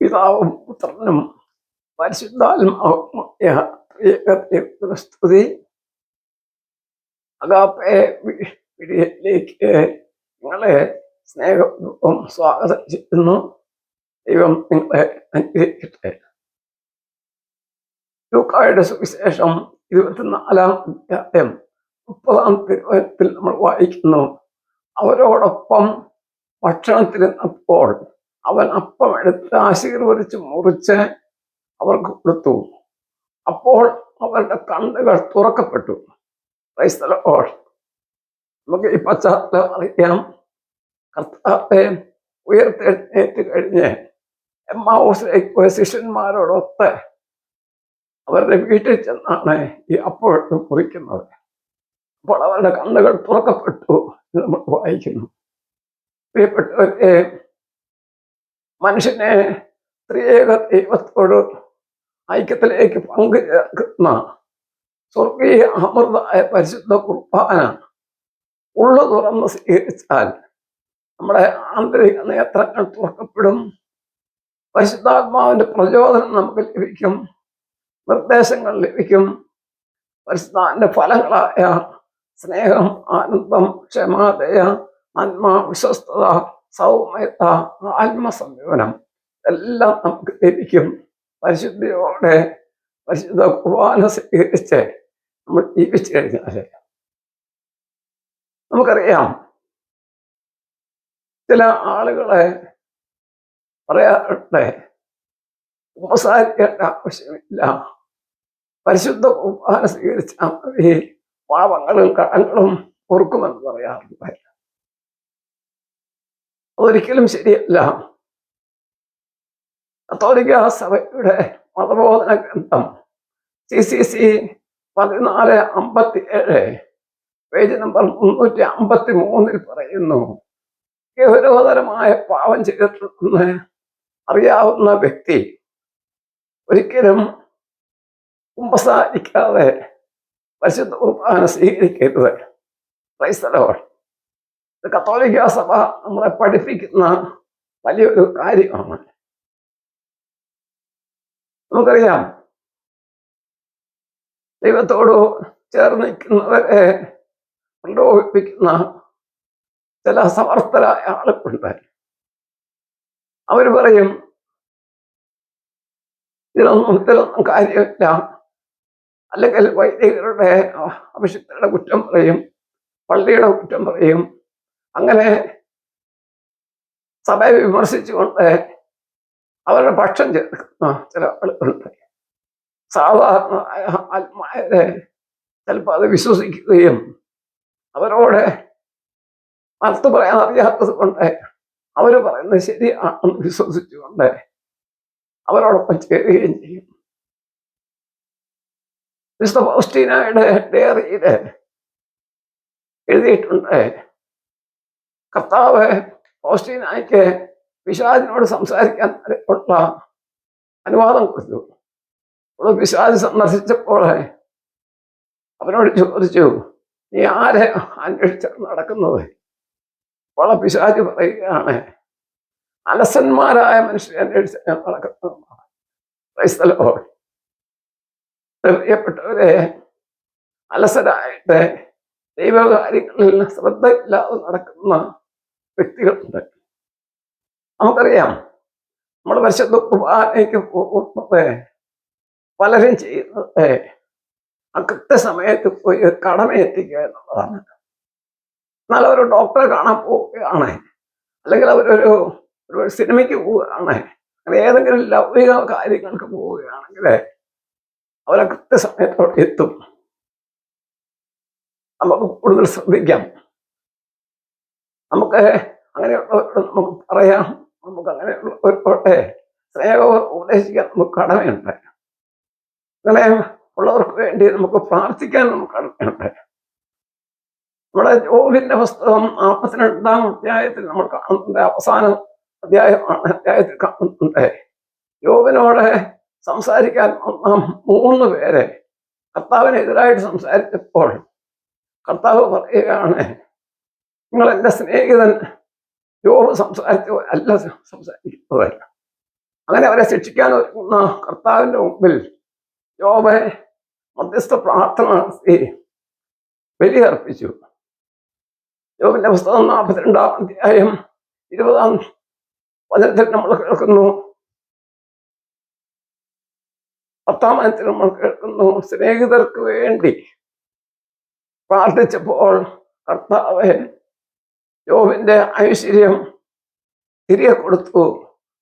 പിതാവും പുത്രനും പരിശുദ്ധാത്മാവുമായ സ്തുതി നിങ്ങളെ സ്നേഹപൂർവം സ്വാഗതം ചെയ്യുന്നു. ദൈവം നിങ്ങളെ അനുഗ്രഹിക്കട്ടെ. ലൂക്കായുടെ സുവിശേഷം ഇരുപത്തിനാലാം അധ്യായം മുപ്പതാം തിരുവനത്തിൽ നമ്മൾ വായിക്കുന്നു. അവരോടൊപ്പം ഭക്ഷണത്തിരുന്നപ്പോൾ അവൻ അപ്പം എടുത്ത് ആശീർവദിച്ച് മുറിച്ച് അവർക്ക് കൊടുത്തു. അപ്പോൾ അവരുടെ കണ്ണുകൾ തുറക്കപ്പെട്ടു. നമുക്ക് ഈ പശ്ചാത്തലം അറിയാം. കർത്താവെ ഉയർത്തെഴുന്നേറ്റ് കഴിഞ്ഞ് എം ഹൗസിലേക്ക് പോയ ശിഷ്യന്മാരോടൊത്ത് അവരുടെ വീട്ടിൽ ചെന്നാണ് ഈ അപ്പോൾ മുറിക്കുന്നത്. അപ്പോൾ അവരുടെ കണ്ണുകൾ തുറക്കപ്പെട്ടു നമ്മൾ വായിക്കുന്നു. പ്രിയപ്പെട്ടവരെ മനുഷ്യനെ ത്രിയേക ദൈവത്തോട് ഐക്യത്തിലേക്ക് പങ്കുചേർക്കുന്ന സ്വർഗീയ അമൃതായ പരിശുദ്ധ കുർബാന ഉള്ളു തുറന്ന് സ്വീകരിച്ചാൽ നമ്മുടെ ആന്തരിക നേത്രങ്ങൾ തുറക്കപ്പെടും. പരിശുദ്ധാത്മാവിന്റെ പ്രചോദനം നമുക്ക് ലഭിക്കും. നിർദ്ദേശങ്ങൾ ലഭിക്കും. പരിശുദ്ധാന്റെ ഫലങ്ങളായ സ്നേഹം ആനന്ദം ക്ഷമാതയ നന്മ വിശ്വസ്തത സൗമ്യത ആത്മസംയോനം എല്ലാം നമുക്ക് ലഭിക്കും. പരിശുദ്ധിയോടെ പരിശുദ്ധ കുർബാന സ്വീകരിച്ച് നമ്മൾ ജീവിച്ചു കഴിഞ്ഞാൽ നമുക്കറിയാം ചില ആളുകളെ പറയാറുണ്ട് ഉപസാരിക്കേണ്ട ആവശ്യമില്ല. പരിശുദ്ധ കുർബാന സ്വീകരിച്ചാൽ മതി. പാപങ്ങളും കടങ്ങളും ഓർക്കുമെന്ന് പറയാറുണ്ട്. അതൊരിക്കലും ശരിയല്ല. കത്തോലിക്ക സഭയുടെ മതബോധന ഗ്രന്ഥം. സി സി സി പതിനാല് അമ്പത്തി ഏഴ് പേജ് നമ്പർ മുന്നൂറ്റി അമ്പത്തി മൂന്നിൽ പറയുന്നു ഗൗരവതരമായ പാവം ചെയ്തിട്ടുണ്ടെന്ന് അറിയാവുന്ന വ്യക്തി ഒരിക്കലും കുമ്പസാരിക്കാതെ പരിശുദ്ധ കുർബാന സ്വീകരിക്കരുത്. ക്രൈസ്തലവർ ഇത് കത്തോലിക്ക സഭ നമ്മളെ പഠിപ്പിക്കുന്ന വലിയൊരു കാര്യമാണ്. നമുക്കറിയാം ദൈവത്തോട് ചേർന്ന് നിൽക്കുന്നവരെ പ്രലോഭിപ്പിക്കുന്ന ചില സമർത്ഥരായ ആളുകളുണ്ട്. അവർ പറയും ഇതിലൊന്നും ഇതിലൊന്നും കാര്യമില്ല. അല്ലെങ്കിൽ വൈദികരുടെ അഭിഷിക്തരുടെ കുറ്റം പറയും പള്ളിയുടെ കുറ്റം പറയും അങ്ങനെ സഭയെ വിമർശിച്ചുകൊണ്ട് അവരുടെ പക്ഷം ചേർക്കുന്ന ചില ആളുകളുണ്ട്. സാധാരണ ആത്മാരെ ചിലപ്പോൾ അത് വിശ്വസിക്കുകയും അവരോട് മറുത്ത് പറയാൻ അറിയാത്തത് കൊണ്ട് അവർ പറയുന്നത് ശരിയാണെന്ന് വിശ്വസിച്ചുകൊണ്ട് അവരോടൊപ്പം ചേരുകയും ചെയ്യും. വിശുദ്ധ പൗസ്റ്റീനയുടെ ഡയറിയിൽ എഴുതിയിട്ടുണ്ട് കർത്താവ് ഓസ്റ്റീനായിക്ക് പിശാദിനോട് സംസാരിക്കാൻ ഉള്ള അനുവാദം കൊടുത്തു. അപ്പോൾ പിശാദ് സന്ദർശിച്ചപ്പോൾ അവനോട് ചോദിച്ചു നീ ആരെ അന്വേഷിച്ചാണ് നടക്കുന്നത്? അപ്പോൾ പിശാജ് പറയുകയാണ് അലസന്മാരായ മനുഷ്യരെ അന്വേഷിച്ച് ഞാൻ നടക്കുന്നതാണ് പ്രിയപ്പെട്ടവരെ അലസരായിട്ട് ദൈവകാര്യങ്ങളിൽ ശ്രദ്ധയില്ലാതെ നടക്കുന്ന വ്യക്തികളുണ്ട്. നമുക്കറിയാം നമ്മൾ പരിശുദ്ധ കുർബാനയ്ക്ക് പോകുന്നത് പലരും ചെയ്യുന്നത് ആ കൃത്യസമയത്ത് പോയി കടമ എത്തിക്കുക എന്നുള്ളതാണ്. എന്നാൽ അവർ ഡോക്ടറെ കാണാൻ പോവുകയാണ് അല്ലെങ്കിൽ അവരൊരു ഒരു സിനിമയ്ക്ക് പോവുകയാണ് അങ്ങനെ ഏതെങ്കിലും ലൗകിക കാര്യങ്ങൾക്ക് പോവുകയാണെങ്കിൽ അവരെ കൃത്യസമയത്തോടെ എത്തും. നമുക്ക് കൂടുതൽ ശ്രദ്ധിക്കാം. നമുക്ക് അങ്ങനെയുള്ളവരോട് നമുക്ക് പറയാം. നമുക്ക് അങ്ങനെയുള്ളവരോടെ സ്നേഹം ഉപദേശിക്കാൻ നമുക്ക് കടമയുണ്ട്. അങ്ങനെ ഉള്ളവർക്ക് വേണ്ടി നമുക്ക് പ്രാർത്ഥിക്കാൻ നമുക്ക് കടമയുണ്ട്. നമ്മുടെ ജോബിന്റെ പുസ്തകം നാൽപ്പത്തിരണ്ടാം അധ്യായത്തിൽ നമ്മൾ കാണുന്നുണ്ട്. അവസാന അധ്യായമാണ് അധ്യായത്തിൽ കാണുന്നുണ്ട്. ജോബിനോട് സംസാരിക്കാൻ മൂന്ന് പേരെ കർത്താവിനെതിരായിട്ട് സംസാരിച്ചപ്പോൾ കർത്താവ് പറയുകയാണ് നിങ്ങൾ എന്റെ സ്നേഹിതൻ ജോബ് സംസാരിച്ചു അല്ല സംസാരിക്കുന്നതല്ല. അങ്ങനെ അവരെ ശിക്ഷിക്കാൻ ഒരുങ്ങുന്ന കർത്താവിന്റെ മുമ്പിൽ യോബെ മധ്യസ്ഥ പ്രാർത്ഥന നടത്തി ബലിയർപ്പിച്ചു. യോബിന്റെ പുസ്തകം നാൽപ്പത്തിരണ്ടാം അധ്യായം ഇരുപതാം വചനത്തിൽ നമ്മൾ കേൾക്കുന്നു. പത്താം വചനത്തിൽ നമ്മൾ കേൾക്കുന്നു സ്നേഹിതർക്ക് വേണ്ടി പ്രാർത്ഥിച്ചപ്പോൾ കർത്താവ് യോബിന്റെ ഐശ്വര്യം തിരികെ കൊടുത്തു.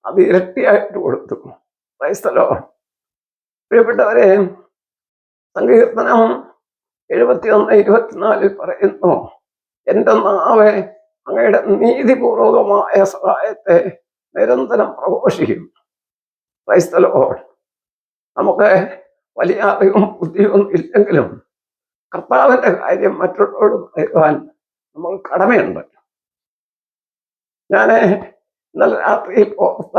അത് ഇരട്ടിയായിട്ട് കൊടുത്തു. ക്രൈസ്തലോ. പ്രിയപ്പെട്ടവരെ സങ്കീർത്തനം എഴുപത്തിയൊന്ന് ഇരുപത്തിനാലിൽ പറയുന്നു എന്റെ നാവ് അങ്ങയുടെ നീതിപൂർവകമായ സഹായത്തെ നിരന്തരം പ്രഘോഷിക്കും. ക്രൈസ്തലോ നമുക്ക് വലിയ അറിവും ബുദ്ധിയും ഇല്ലെങ്കിലും കർത്താവിന്റെ കാര്യം മറ്റുള്ളവരോട് പറയുവാൻ നമ്മൾ കടമയുണ്ട്. ഞാൻ നല്ല രാത്രിയിൽ ഓർത്ത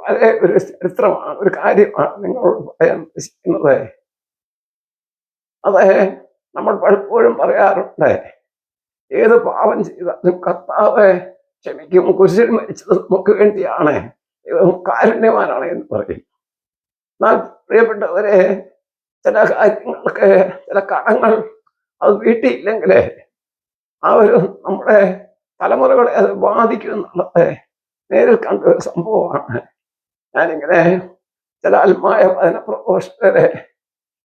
പഴയ ഒരു ചരിത്രമാണ് ഒരു കാര്യമാണ് നിങ്ങളോട് പറയാൻ ഉദ്ദേശിക്കുന്നത്. അത് നമ്മൾ പലപ്പോഴും പറയാറുണ്ട് ഏത് പാപം ചെയ്താലും കർത്താവ് ക്ഷമിക്കും കുരിശിൽ മരിച്ചത് നമുക്ക് വേണ്ടിയാണ് കാരുണ്യവാനാണ് എന്ന് പറയും. എന്നാൽ പ്രിയപ്പെട്ടവരെ ചില കാര്യങ്ങൾക്ക് ചില കടങ്ങൾ അത് വീട്ടിയില്ലെങ്കിൽ ആ ഒരു നമ്മുടെ തലമുറകളെ അത് ബാധിക്കും എന്നുള്ളത് നേരിൽ കണ്ട ഒരു സംഭവമാണ്. ഞാനിങ്ങനെ ചില അൽമായ പതിന പ്രഘോഷകരെ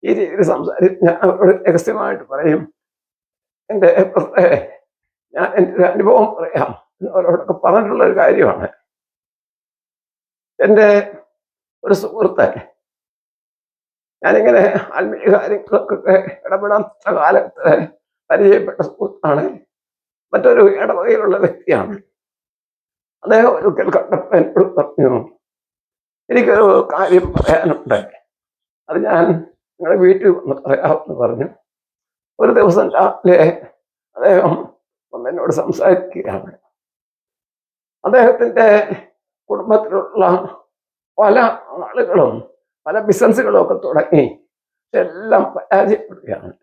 ഈ രീതിയിൽ സംസാരിച്ച് ഞാൻ അവരോട് രഹസ്യമായിട്ട് പറയും. എന്റെ ഞാൻ എന്റെ ഒരു അനുഭവം പറയാം. എന്ന് അവരോടൊക്കെ പറഞ്ഞിട്ടുള്ള ഒരു കാര്യമാണ്. എന്റെ ഒരു സുഹൃത്ത് ഞാനിങ്ങനെ ആത്മീയ കാര്യങ്ങൾക്കൊക്കെ ഇടപെടാത്ത കാലത്ത് പരിചയപ്പെട്ട സുഹൃത്താണ്. മറ്റൊരു ഇടവകയിലുള്ള വ്യക്തിയാണ്. അദ്ദേഹം ഒരിക്കൽ കണ്ടപ്പോൾ എന്നോട് പറഞ്ഞു എനിക്കൊരു കാര്യം പറയാനുണ്ട്. അത് ഞാൻ നിങ്ങളുടെ വീട്ടിൽ വന്ന് പറയാമെന്ന് പറഞ്ഞു. ഒരു ദിവസം രാവിലെ അദ്ദേഹം എന്നോട് സംസാരിക്കുകയാണ്. അദ്ദേഹത്തിന്റെ കുടുംബത്തിലുള്ള പല ആളുകളും പല ബിസിനസ്സുകളും ഒക്കെ തുടങ്ങി. എല്ലാം പരാജയപ്പെടുകയാണ്.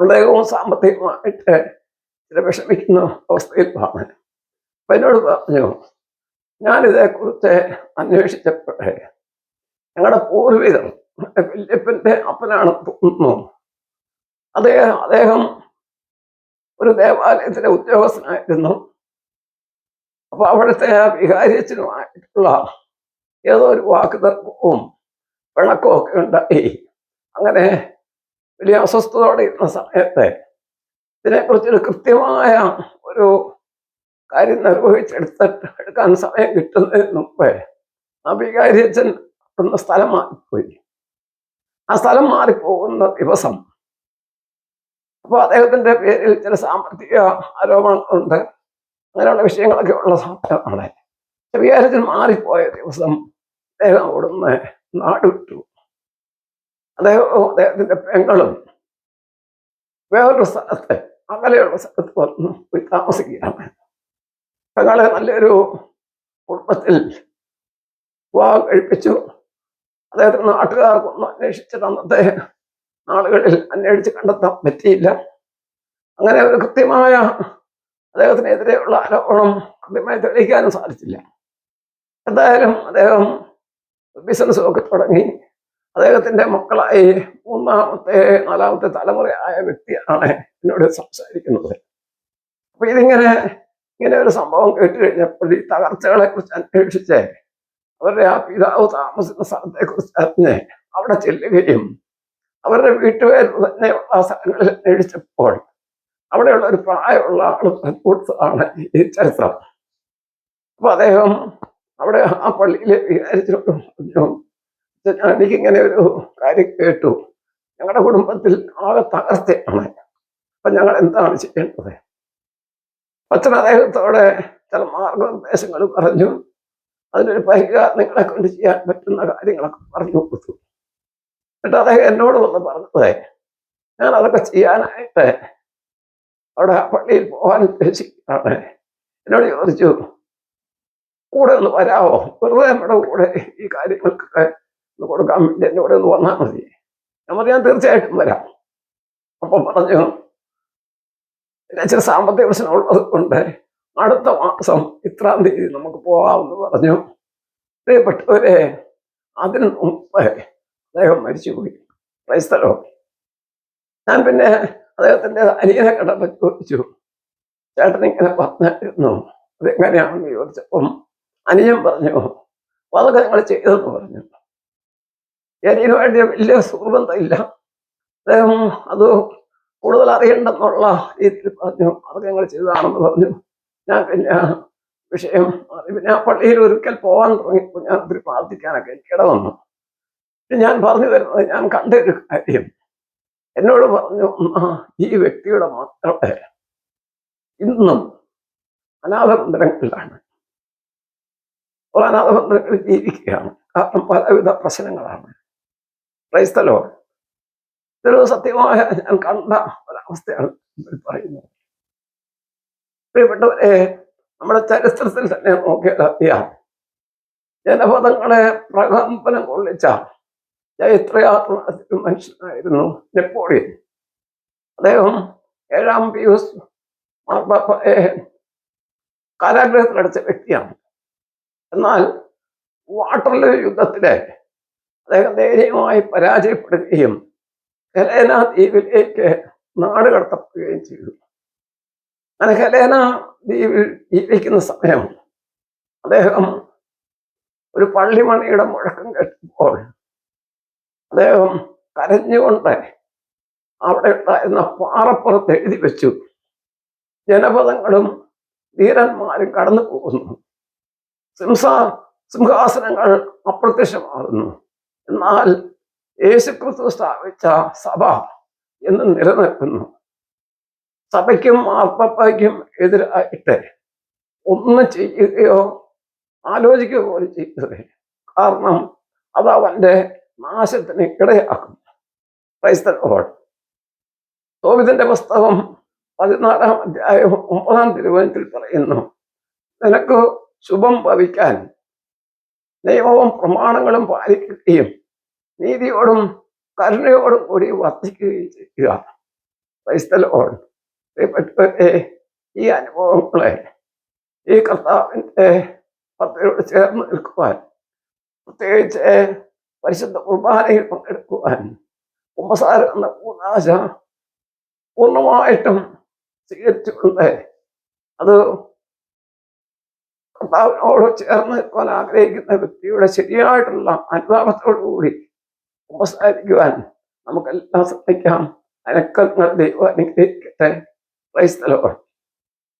അദ്ദേഹവും സാമ്പത്തികമായിട്ട് ചില വിഷമിക്കുന്ന അവസ്ഥയിൽ പറഞ്ഞു അപ്പം എന്നോട് പറഞ്ഞു ഞാനിതേക്കുറിച്ച് അന്വേഷിച്ചപ്പോഴേ ഞങ്ങളുടെ പൂർവികം വല്യപ്പന്റെ അപ്പനാണ് തോന്നുന്നു. അദ്ദേഹം അദ്ദേഹം ഒരു ദേവാലയത്തിലെ ഉദ്യോഗസ്ഥനായിരുന്നു. അപ്പൊ അവിടുത്തെ ആ വിഹാരിയച്ചനുമായിട്ടുള്ള ഏതോ ഒരു വാക്ക് തർക്കവും പിണക്കവും ഒക്കെ ഉണ്ടായി. അങ്ങനെ വലിയ അസ്വസ്ഥതയോടെ ഇരുന്ന സമയത്ത് ഇതിനെക്കുറിച്ചൊരു കൃത്യമായ ഒരു കാര്യം നിർവഹിച്ചെടുത്തിട്ട് എടുക്കാൻ സമയം കിട്ടുന്നതിന് മുമ്പേ ആ വികാരിയച്ഛൻ അവിടുന്ന് സ്ഥലം മാറിപ്പോയി. ആ സ്ഥലം മാറിപ്പോകുന്ന ദിവസം അപ്പോൾ അദ്ദേഹത്തിന്റെ പേരിൽ ചില സാമ്പത്തിക ആരോപണങ്ങളുണ്ട്. അങ്ങനെയുള്ള വിഷയങ്ങളൊക്കെ ഉള്ള സമയമാണ്. വികാരത്തിൽ മാറിപ്പോയ ദിവസം അദ്ദേഹം അവിടുന്ന് നാട് വിട്ടു. അദ്ദേഹവും അദ്ദേഹത്തിന്റെ പെങ്ങളും വേറൊരു സ്ഥലത്ത് അകലെയുള്ള സ്ഥലത്ത് വന്ന് പോയി താമസിക്കുകയാണ്. ഞങ്ങളെ നല്ലൊരു കുടുംബത്തിൽ വിവാഹം കഴിപ്പിച്ചു. അദ്ദേഹത്തിന് നാട്ടുകാർക്കൊന്നും അന്വേഷിച്ചിട്ട് അന്നത്തെ നാളുകളിൽ അന്വേഷിച്ച് കണ്ടെത്താൻ പറ്റിയില്ല. അങ്ങനെ ഒരു കൃത്യമായ അദ്ദേഹത്തിനെതിരെയുള്ള ആരോപണം കൃത്യമായി തെളിയിക്കാനും സാധിച്ചില്ല. എന്തായാലും അദ്ദേഹം ബിസിനസ് ഒക്കെ തുടങ്ങി. അദ്ദേഹത്തിന്റെ മക്കളായി മൂന്നാമത്തെ നാലാമത്തെ തലമുറയായ വ്യക്തിയാണ്. എന്നോട് സംസാരിക്കുന്നത്. അപ്പൊ ഇതിങ്ങനെ ഇങ്ങനെ ഒരു സംഭവം കേട്ട് കഴിഞ്ഞപ്പോൾ ഈ തകർച്ചകളെ കുറിച്ച് അന്വേഷിച്ച് അവരുടെ ആ പിതാവ് താമസിക്കുന്ന സ്ഥലത്തെ കുറിച്ച് അറിഞ്ഞ് അവിടെ ചെല്ലുകയും അവരുടെ വീട്ടുപേർ തന്നെ ആ സ്ഥലങ്ങളിൽ അന്വേഷിച്ചപ്പോൾ അവിടെയുള്ള ഒരു പ്രായമുള്ള ആൾ കൊടുത്തതാണ് ഈ ചരിത്രം. അപ്പൊ അദ്ദേഹം അവിടെ ആ പള്ളിയിൽ വിചാരിച്ചു പറഞ്ഞു "അച്ഛാ, എനിക്കിങ്ങനെ ഒരു കാര്യം കേട്ടു. ഞങ്ങളുടെ കുടുംബത്തിൽ ആകെ തകർച്ചയാണ്. അപ്പൊ ഞങ്ങൾ എന്താണ് ചെയ്യേണ്ടത്? അദ്ദേഹത്തോടെ ചില മാർഗനിർദ്ദേശങ്ങൾ പറഞ്ഞു. അതിനൊരു പരിഹാരം നിങ്ങളെ കൊണ്ട് ചെയ്യാൻ പറ്റുന്ന കാര്യങ്ങളൊക്കെ പറഞ്ഞു കൊടുത്തു. എന്നിട്ട് അദ്ദേഹം എന്നോട് വന്ന് പറഞ്ഞത് ഞാൻ അതൊക്കെ ചെയ്യാനായിട്ട് അവിടെ പള്ളിയിൽ പോകാൻ ഉദ്ദേശിക്കുകയാണ്. എന്നോട് ചോദിച്ചു കൂടെ ഒന്ന് വരാമോ വെറുതെ നമ്മുടെ കൂടെ ഈ കാര്യങ്ങൾക്കൊക്കെ ഒന്ന് കൊടുക്കാൻ വേണ്ടി എന്റെ കൂടെ ഒന്ന് വന്നാൽ മതി. ഞാൻ പറഞ്ഞു ഞാൻ തീർച്ചയായിട്ടും വരാം. അപ്പം പറഞ്ഞു ചില സാമ്പത്തിക പ്രശ്നമുള്ളത് കൊണ്ട് അടുത്ത മാസം ഇത്രാം തീയതി നമുക്ക് പോകാമെന്ന് പറഞ്ഞു. പ്രിയപ്പെട്ടവരെ അതിന് മുമ്പ് അദ്ദേഹം മരിച്ചുപോയി. ക്രൈസ്തലോ ഞാൻ പിന്നെ അദ്ദേഹത്തിന്റെ അനിയനെ കണ്ടപ്പോൾ ചോദിച്ചു ചേട്ടൻ ഇങ്ങനെ പറഞ്ഞായിരുന്നു. അതെങ്ങനെയാണെന്ന് ചോദിച്ചപ്പം അനിയൻ പറഞ്ഞു "അപ്പൊ അതൊക്കെ ഞങ്ങൾ ചെയ്തെന്ന് പറഞ്ഞു. അനിയന് വേണ്ടി വലിയ സുഹൃബന്ധമില്ല അദ്ദേഹം അത് കൂടുതൽ അറിയണ്ടെന്നുള്ള രീതിയിൽ പറഞ്ഞു. അതൊക്കെ ഞങ്ങൾ ചെയ്തതാണെന്ന് പറഞ്ഞു. ഞാൻ പിന്നെ വിഷയം മാറി. പിന്നെ ആ പള്ളിയിൽ ഒരിക്കൽ പോകാൻ തുടങ്ങിയപ്പോൾ ഞാൻ ഒത്തിരി പ്രാർത്ഥിക്കാനൊക്കെ ഇട വന്നു. ഞാൻ പറഞ്ഞു വരുന്നത് ഞാൻ കണ്ട ഒരു കാര്യം. എന്നോട് പറഞ്ഞു ഈ വ്യക്തിയുടെ മക്കളെ ഇന്നും അനാഥമന്ദിരങ്ങളിലാണ്. അപ്പോൾ അനാഥമന്ദിരങ്ങളിൽ ജീവിക്കുകയാണ്. കാരണം പലവിധ പ്രശ്നങ്ങളാണ്. ക്രൈസ്തലോ ഇതൊരു സത്യമായ ഞാൻ കണ്ട ഒരവസ്ഥയാണ് പറയുന്നത്. പ്രിയപ്പെട്ടവരെ നമ്മുടെ ചരിത്രത്തിൽ തന്നെ നോക്കിയാൽ ജനപദങ്ങളെ പ്രകമ്പനം കൊള്ളിച്ച നടത്തിയ മനുഷ്യനായിരുന്നു നെപ്പോളിയൻ. അദ്ദേഹം ഏഴാം പിയൂസ് മാർപ്പാപ്പയെ കാരാഗ്രഹത്തിലടച്ച വ്യക്തിയാണ്. എന്നാൽ വാട്ടർലൂ യുദ്ധത്തിലെ അദ്ദേഹം ദയനീയമായി പരാജയപ്പെടുകയും ഹെലേന ദ്വീപിലേക്ക് നാട് കടത്തപ്പെടുകയും ചെയ്തു. അങ്ങനെ ഹെലേന ദ്വീപിൽ ജീവിക്കുന്ന സമയം അദ്ദേഹം ഒരു പള്ളിമണിയുടെ മുഴക്കം കേട്ടപ്പോൾ അദ്ദേഹം കരഞ്ഞുകൊണ്ട് അവിടെ ഉണ്ടായിരുന്ന പാറപ്പുറത്ത് എഴുതി വെച്ചു. ജനപദങ്ങളും ധീരന്മാരും കടന്നു പോകുന്നു. സിംസ സിംഹാസനങ്ങൾ അപ്രത്യക്ഷമാകുന്നു. എന്നാൽ യേശുക്രിസ്തു സ്ഥാപിച്ച സഭ എന്ന് നിലനിൽക്കുന്നു. സഭയ്ക്കും ആത്മപ്പയ്ക്കും എതിരായിട്ട് ഒന്ന് ചെയ്യുകയോ ആലോചിക്കുക പോലും ചെയ്യരുത്. കാരണം അത് അവന്റെ നാശത്തിന് ഇടയാക്കും. ക്രൈസ്തലോട് തോപിതന്റെ പുസ്തകം പതിനാലാം അധ്യായം ഒമ്പതാം തിരുവനത്തിൽ പറയുന്നു നിനക്ക് ശുഭം ഭവിക്കാൻ നിയമവും പ്രമാണങ്ങളും പാലിക്കുകയും നീതിയോടും കരുണയോടും കൂടി വർദ്ധിക്കുകയും ചെയ്യുക. ക്രൈസ്തലോട്. ഈ അനുഭവങ്ങളെ ഈ കർത്താവിന്റെ പദ്ധതിയോട് ചേർന്ന് നിൽക്കുവാൻ പ്രത്യേകിച്ച് പരിശുദ്ധ കുർബാനയിൽ പങ്കെടുക്കുവാൻ കുമ്പസാരം എന്ന കൂതാശ പൂർണമായിട്ടും സ്വീകരിച്ചുകൊണ്ട് അത് കർത്താവിനോട് ചേർന്ന് നിൽക്കുവാൻ ആഗ്രഹിക്കുന്ന വ്യക്തിയുടെ ശരിയായിട്ടുള്ള അനുതാപത്തോടു കൂടി ഉപസാരിക്കുവാൻ നമുക്കെല്ലാം ശ്രമിക്കാം. അനക്കങ്ങൾ ദൈവം അനുഗ്രഹിക്കട്ടെ ക്രൈസ്തലോട്